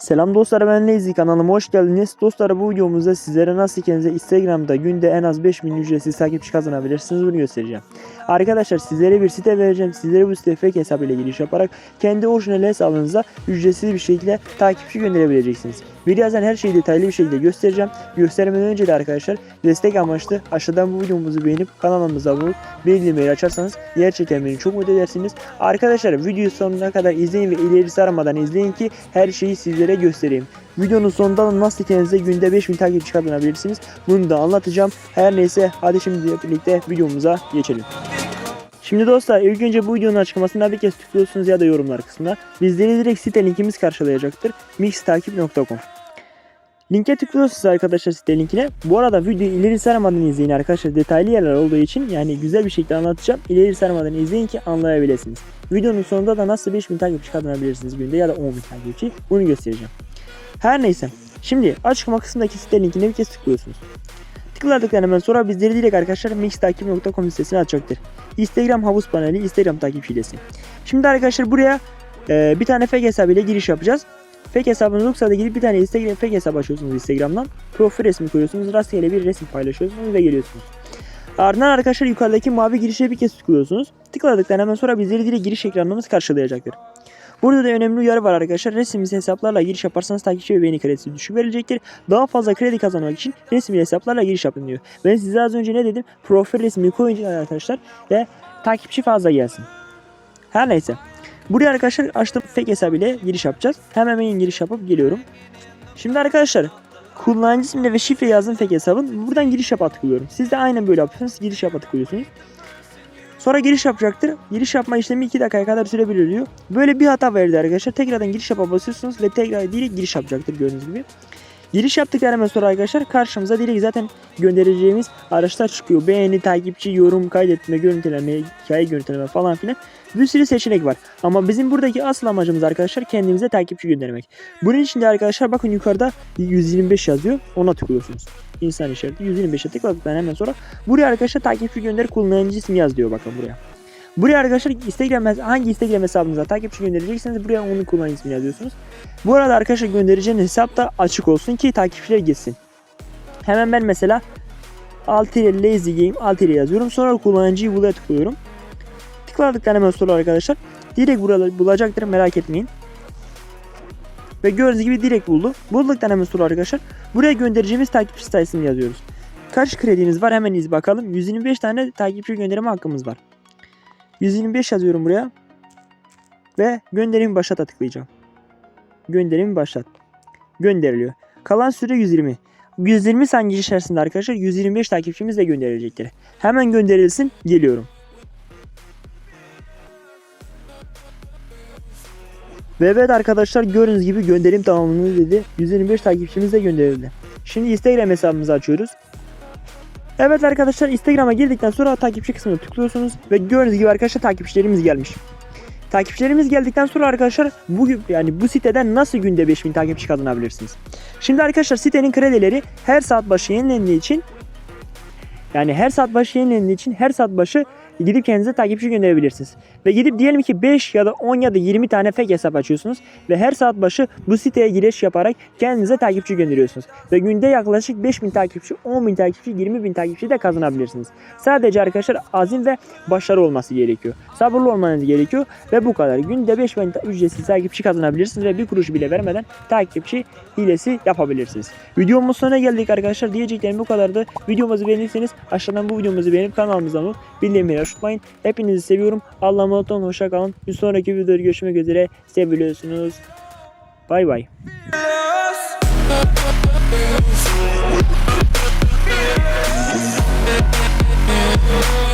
Selam dostlar ben Lazy kanalıma hoş geldiniz. Dostlar bu videomuzda sizlere nasıl kendinize Instagram'da günde en az 5000 ücretsiz takipçi kazanabilirsiniz bunu göstereceğim. Arkadaşlar sizlere bir site vereceğim. Sizlere bu site fake hesabıyla giriş yaparak kendi orijinal hesabınıza ücretsiz bir şekilde takipçi gönderebileceksiniz. Birazdan her şeyi detaylı bir şekilde göstereceğim. Göstermeden önce de arkadaşlar destek amaçlı aşağıdan bu videomuzu beğenip kanalımıza abone bildirimleri açarsanız gerçekten beni çok mutlu edersiniz. Arkadaşlar videoyu sonuna kadar izleyin ve ileri sarmadan izleyin ki her şeyi sizlere göstereyim. Videonun sonunda da nasıl kendinize günde 5000 takipçi kazanabilirsiniz bunu da anlatacağım. Her neyse hadi şimdi birlikte videomuza geçelim. Şimdi dostlar ilk önce bu videonun açıklamasına bir kez tıklıyorsunuz ya da yorumlar kısmına. Bizleri direkt site linkimiz karşılayacaktır. mixtakip.com Linke tıklıyorsunuz arkadaşlar site linkine. Bu arada videoyu ileri sarmadan izleyin arkadaşlar. Detaylı yerler olduğu için yani güzel bir şekilde anlatacağım. İleri sarmadan izleyin ki anlayabilirsiniz. Videonun sonunda da nasıl 5000 takipçi kazanabilirsiniz günde ya da 10.000 takipçi bunu göstereceğim. Her neyse. Şimdi açıklama kısmındaki site linkine bir kez tıklıyorsunuz. Tıkladıktan hemen sonra bizleri direkt arkadaşlar mixtakip.com sitesine atacaktır. Instagram havuz paneli, Instagram takip hilesi. Şimdi arkadaşlar buraya e, bir tane fake hesabıyla giriş yapacağız. Fake hesabınız yoksa da gidip bir tane Instagram fake hesap açıyorsunuz Instagram'dan. Profil resmi koyuyorsunuz. Rastgele bir resim paylaşıyorsunuz ve geliyorsunuz. Ardından arkadaşlar yukarıdaki mavi girişe bir kez tıklıyorsunuz. Tıkladıktan hemen sonra bizleri direkt giriş ekranımız karşılayacaktır. Burada da önemli uyarı var arkadaşlar. Resimsiz hesaplarla giriş yaparsanız takipçi ve beğeni kredisi düşük verilecektir. Daha fazla kredi kazanmak için resmi hesaplarla giriş yapın diyor. Ben size az önce ne dedim? Profil resmi koyun arkadaşlar ve takipçi fazla gelsin. Her neyse. Buraya arkadaşlar açtım fake hesabıyla giriş yapacağız. Hemen hemen giriş yapıp geliyorum. Şimdi arkadaşlar kullanıcı ismini ve şifre yazdım fake hesabın. Buradan giriş yapa tıklıyorum. Siz de aynen böyle yapıyorsunuz. Giriş yapa tıklıyorsunuz. Sonra giriş yapacaktır. Giriş yapma işlemi 2 dakikaya kadar sürebilir diyor. Böyle bir hata verdi arkadaşlar. Tekrardan giriş yapa basıyorsunuz ve tekrar direkt giriş yapacaktır gördüğünüz gibi. Giriş yaptıktan hemen sonra arkadaşlar karşımıza direkt zaten göndereceğimiz araçlar çıkıyor. Beğeni, takipçi, yorum, kaydetme, görüntüleme, hikaye görüntüleme falan filan. Bir sürü seçenek var. Ama bizim buradaki asıl amacımız arkadaşlar kendimize takipçi göndermek. Bunun için de arkadaşlar bakın yukarıda 125 yazıyor. Ona tıklıyorsunuz. İnsan işareti 125'e tıkladıktan hemen sonra buraya arkadaşlar takipçi gönder kullanıcı ismi yaz diyor bakın buraya. Buraya arkadaşlar Instagram hangi Instagram hesabınıza takipçi gönderecekseniz buraya onun kullanıcı ismini yazıyorsunuz. Bu arada arkadaşlar göndereceğiniz hesap da açık olsun ki takipçiler gitsin. Hemen ben mesela Altire Lazy Game Altire yazıyorum. Sonra kullanıcıyı bulaya tıklıyorum. Tıkladıktan hemen sonra arkadaşlar direkt burada bulacaktır merak etmeyin. Ve gördüğünüz gibi direkt buldu. Bulduktan hemen sonra arkadaşlar buraya göndereceğimiz takipçi sayısını yazıyoruz. Kaç krediniz var hemen iz bakalım. 125 tane takipçi gönderme hakkımız var. 125 yazıyorum buraya. Ve gönderimi başlata tıklayacağım. Gönderimi başlat. Gönderiliyor. Kalan süre 120. 120 saniye içerisinde arkadaşlar 125 takipçimiz de gönderilecektir. Hemen gönderilsin. Geliyorum. Ve evet arkadaşlar gördüğünüz gibi gönderim tamamlandı dedi. 125 takipçimiz de gönderildi. Şimdi Instagram hesabımızı açıyoruz. Evet arkadaşlar Instagram'a girdikten sonra takipçi kısmına tıklıyorsunuz ve gördüğünüz gibi arkadaşlar takipçilerimiz gelmiş. Takipçilerimiz geldikten sonra arkadaşlar bu yani bu siteden nasıl günde 5000 takipçi kazanabilirsiniz? Şimdi arkadaşlar sitenin kredileri her saat başı yenilendiği için yani her saat başı yenilendiği için her saat başı gidip kendinize takipçi gönderebilirsiniz. Ve gidip diyelim ki 5 ya da 10 ya da 20 tane fake hesap açıyorsunuz ve her saat başı bu siteye giriş yaparak kendinize takipçi gönderiyorsunuz. Ve günde yaklaşık 5000 takipçi, 10.000 takipçi, 20.000 takipçi de kazanabilirsiniz. Sadece arkadaşlar azim ve başarı olması gerekiyor. Sabırlı olmanız gerekiyor ve bu kadar. Günde 5000 ücretsiz takipçi kazanabilirsiniz ve bir kuruş bile vermeden takipçi hilesi yapabilirsiniz. Videomuz sonuna geldik arkadaşlar. Diyeceklerim bu kadardı. Videomuzu beğendiyseniz aşağıdan bu videomuzu beğenip kanalımıza abone olup bildirimleri boş. Hepinizi seviyorum. Allah'a emanet. Hoşça kalın. Bir sonraki videoda görüşmek üzere. Seviliyorsunuz. Bay bay. Yeah.